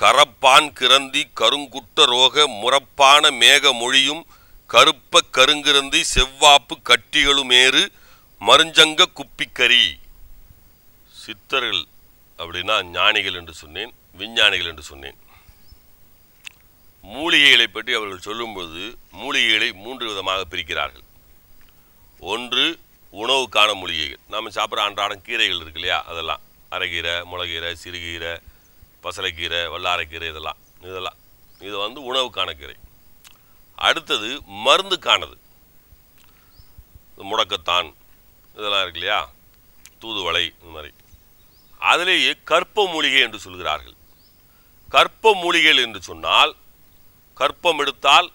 கரப்பான் கிரந்தி கருங்குட்ட ரோக முறப்பான மேக மொழியும் கருப்ப கருங்கிருந்தி செவ்வாப்பு கட்டிகளுமேறு மருஞ்சங்க குப்பிக்கரி. சித்தர்கள் அப்படின்னா ஞானிகள் என்று சொன்னேன் விஞ்ஞானிகள் என்று சொன்னேன். மூலிகைகளை பற்றி அவர்கள் சொல்லும்போது மூலிகைகளை மூன்று விதமாக பிரிக்கிறார்கள். ஒன்று உணவுக்கான மூலிகைகள். நாம் சாப்பிட்ற அன்றாடம் கீரைகள் இருக்கு இல்லையா? அதெல்லாம். அரைக்கீரை முளகீரை சிறுகீரை பசலைக்கீரை வல்லாரைக்கீரை இதெல்லாம். இதெல்லாம். இது வந்து உணவுக்கான கீரை. அடுத்தது மருந்துக்கானது. இந்த முடக்கத்தான். இதெல்லாம் இருக்கு இல்லையா? தூதுவளை இந்த மாதிரி. அதிலேயே கற்ப மூலிகை என்று சொல்கிறார்கள். கற்ப மூலிகைகள் என்று சொன்னால் கற்பம் எடுத்தால்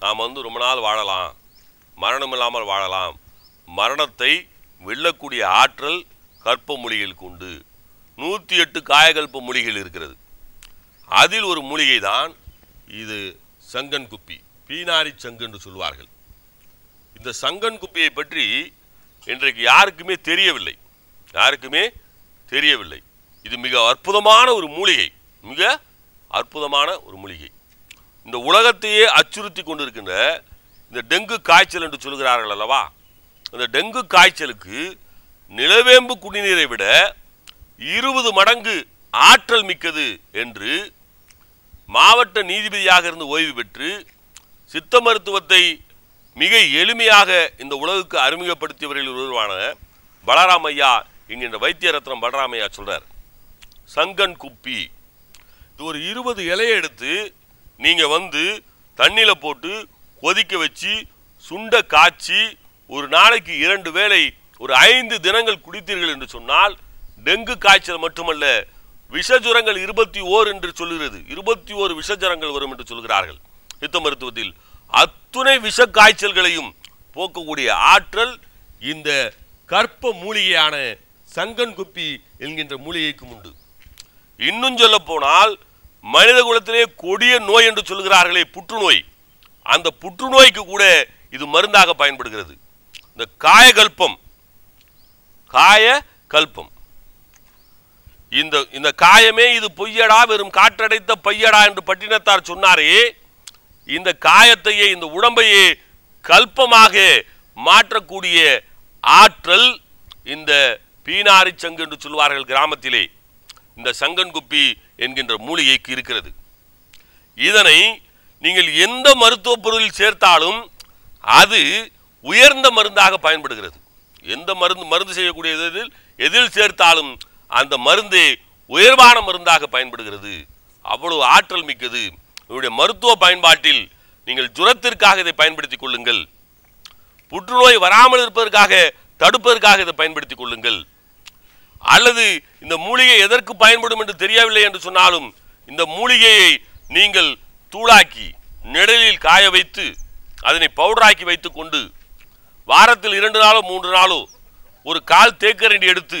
நாம் வந்து ரொம்ப நாள் வாழலாம். மரணம் இல்லாமல் வாழலாம். மரணத்தை வெல்லக்கூடிய ஆற்றல் கற்ப மூலிகைகளுக்கு உண்டு. நூற்றி எட்டு காயகல்ப மூலிகைகள் இருக்கிறது. அதில் ஒரு மூலிகை தான் இது சங்கன் குப்பி பீனாரி சங்கு என்று சொல்வார்கள். இந்த சங்கன் குப்பியை பற்றி இன்றைக்கு யாருக்குமே தெரியவில்லை. யாருக்குமே தெரியவில்லை. இது மிக அற்புதமான ஒரு மூலிகை. மிக அற்புதமான ஒரு மூலிகை. இந்த உலகத்தையே அச்சுறுத்தி கொண்டிருக்கின்ற இந்த டெங்கு காய்ச்சல் என்று சொல்கிறார்கள் அல்லவா? இந்த டெங்கு காய்ச்சலுக்கு நிலவேம்பு குடிநீரை விட இருபது மடங்கு ஆற்றல் மிக்கது என்று மாவட்ட நீதிபதியாக இருந்து ஓய்வு பெற்று சித்த மருத்துவத்தை மிக எளிமையாக இந்த உலகுக்கு அறிமுகப்படுத்தியவர்களில் ஒருவரான பலராமையா இங்கின்ற என்கின்ற வைத்திய ரத்னம் பலராமையா சொல்றார். சங்கன் குப்பி. இது ஒரு இருபது இலையை எடுத்து நீங்கள் வந்து தண்ணியில் போட்டு கொதிக்க வச்சு சுண்ட காய்ச்சி ஒரு நாளைக்கு இரண்டு வேளை ஒரு ஐந்து தினங்கள் குடித்தீர்கள் என்று சொன்னால் டெங்கு காய்ச்சல் மட்டுமல்ல விஷஜுரங்கள் இருபத்தி ஓர் என்று சொல்லுகிறது இருபத்தி ஓரு விஷஜுரங்கள் வரும் என்று சொல்கிறார்கள். யுத்த மருத்துவத்தில் அத்துணை விஷ காய்ச்சல்களையும் போக்கக்கூடிய ஆற்றல் இந்த கற்ப மூலிகையான சங்கன் குப்பி என்கின்ற மூலிகைக்கும் உண்டு. இன்னும் சொல்ல போனால் மனித குலத்திலே கொடிய நோய் என்று சொல்கிறார்களே புற்றுநோய். அந்த புற்றுநோய்க்கு கூட இது மருந்தாக பயன்படுகிறது. இந்த காயகல்பம் காய கல்பம் இந்த இந்த காயமே இது பொய்யடா வெறும் காற்றடைத்த பையடா என்று பட்டினத்தார் சொன்னாரே இந்த காயத்தையே இந்த உடம்பையே கல்பமாக மாற்றக்கூடிய ஆற்றல் இந்த பீனாரி சங்கு என்று சொல்வார்கள் கிராமத்திலே இந்த சங்கன் குப்பி என்கின்ற மூலிகைக்கு இருக்கிறது. இதனை நீங்கள் எந்த மருத்துவ பொருளில் சேர்த்தாலும் அது உயர்ந்த மருந்தாக பயன்படுகிறது. எந்த மருந்து மருந்து செய்யக்கூடிய இதில் எதில் சேர்த்தாலும் அந்த மருந்தே உயர்வான மருந்தாக பயன்படுகிறது. அவ்வளவு ஆற்றல் மிக்கது. இவருடைய மருத்துவ பயன்பாட்டில் நீங்கள் ஜுரத்திற்காக இதை பயன்படுத்திக் கொள்ளுங்கள். புற்றுநோய் வராமல் இருப்பதற்காக தடுப்பதற்காக இதை பயன்படுத்திக் கொள்ளுங்கள். அல்லது இந்த மூலிகை எதற்கு பயன்படும் என்று தெரியவில்லை என்று சொன்னாலும் இந்த மூலிகையை நீங்கள் தூளாக்கி நிழலில் காய வைத்து அதனை பவுடராக்கி வைத்து கொண்டு வாரத்தில் இரண்டு நாளோ மூன்று நாளோ ஒரு கால் தேக்கரண்டி எடுத்து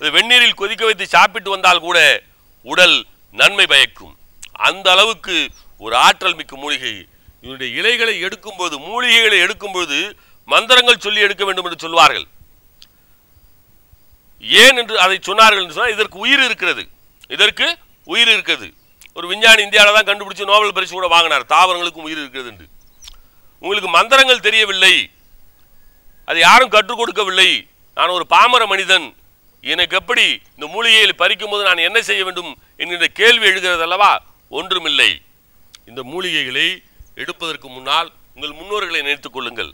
வெந்நீரில் கொதிக்க வைத்து சாப்பிட்டு வந்தால் கூட உடல் நன்மை பயக்கும். அந்த அளவுக்கு ஒரு ஆற்றல் மிக்க மூலிகை. இதனுடைய இலைகளை எடுக்கும்போது மூலிகைகளை எடுக்கும்போது மந்திரங்கள் சொல்லி எடுக்க வேண்டும் என்று சொல்வார்கள். ஏன் என்று அதை சொன்னார்கள் என்று சொன்னால் இதற்கு உயிர் இருக்கிறது. இதற்கு உயிர் இருக்கிறது. ஒரு விஞ்ஞானி இந்தியாவில் தான் கண்டுபிடிச்சு நோபல் பரிசு கூட வாங்கினார். தாவரங்களுக்கும் உயிர் இருக்கிறது என்று. உங்களுக்கு மந்திரங்கள் தெரியவில்லை. அது யாரும் கற்றுக் கொடுக்கவில்லை. நான் ஒரு பாமர மனிதன். எனக்கு எப்படி இந்த மூலிகையில் பறிக்கும் போது நான் என்ன செய்ய வேண்டும் என்கின்ற கேள்வி எழுகிறது அல்லவா? ஒன்றுமில்லை. இந்த மூலிகைகளை எடுப்பதற்கு முன்னால் உங்கள் முன்னோர்களை நினைத்துக் கொள்ளுங்கள்.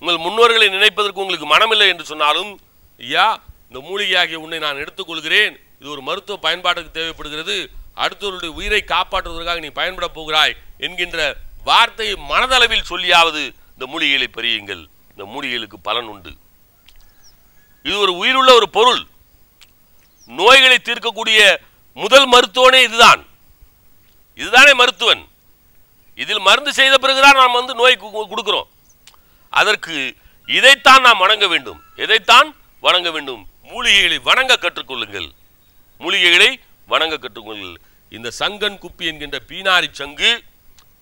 உங்கள் முன்னோர்களை நினைப்பதற்கு உங்களுக்கு மனமில்லை என்று சொன்னாலும் ஐயா இந்த மூலிகையாகிய உன்னை நான் எடுத்துக்கொள்கிறேன் இது ஒரு மருத்துவ பயன்பாட்டுக்கு தேவைப்படுகிறது. அடுத்தவருடைய உயிரை காப்பாற்றுவதற்காக நீ பயன்பட போகிறாய் என்கின்ற வார்த்தையை மனதளவில் சொல்லியாவது இந்த மூலிகைகளை பெரியுங்கள் இந்த மூலிகைகளுக்கு பலன் உண்டு. இது ஒரு உயிருள்ள ஒரு பொருள். நோய்களை தீர்க்கக்கூடிய முதல் மருத்துவனே இதுதான். இதுதானே மருத்துவன். இதில் மருந்து செய்த பிறகுதான் நாம் வந்து நோய் கு- கொடுக்கிறோம். அதற்கு இதைத்தான் நாம் வணங்க வேண்டும். இதைத்தான் வணங்க வேண்டும். மூலிகைகளை வணங்க கற்றுக்கொள்ளுங்கள். மூலிகைகளை வணங்க கற்றுக்கொள்ளுங்கள். இந்த சங்கன் குப்பி என்கின்ற பீனாரி சங்கு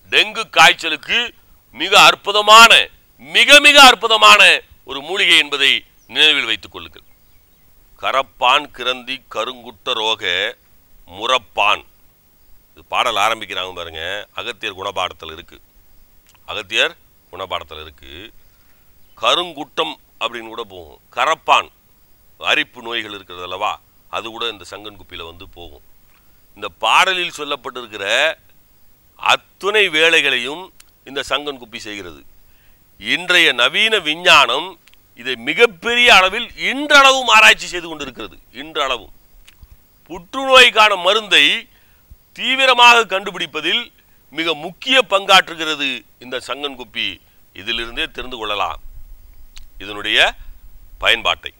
டெங்கு காய்ச்சலுக்கு மிக அற்புதமான மிக மிக அற்புதமான ஒரு மூலிகை என்பதை நினைவில் வைத்துக் கொள்ளுங்கள். கரப்பான் கிரந்தி கருங்குட்ட ரோக முரப்பான். இது பாடல் ஆரம்பிக்கிறாங்க பாருங்க. அகத்தியர் குணபாடத்தில் இருக்கு. அகத்தியர் குணபாடத்தில் இருக்கு. கருங்குட்டம் அப்படின்னு கூட போகும். கரப்பான் அரிப்பு நோய்கள் இருக்கிறது அல்லவா? அது கூட இந்த சங்கன் குப்பியில் வந்து போகும். இந்த பாடலில் சொல்லப்பட்டிருக்கிற அத்துணை வேலைகளையும் இந்த சங்கன் குப்பி செய்கிறது. இன்றைய நவீன விஞ்ஞானம் இதை மிகப்பெரிய அளவில் இன்றளவும் ஆராய்ச்சி செய்து கொண்டிருக்கிறது. இன்றளவும். புற்றுநோய்க்கான மருந்தை தீவிரமாக கண்டுபிடிப்பதில் மிக முக்கிய பங்காற்றுகிறது இந்த சங்கன்குப்பி இதிலிருந்தே தெரிந்து கொள்ளலாம். இதனுடைய பயன்பாட்டை.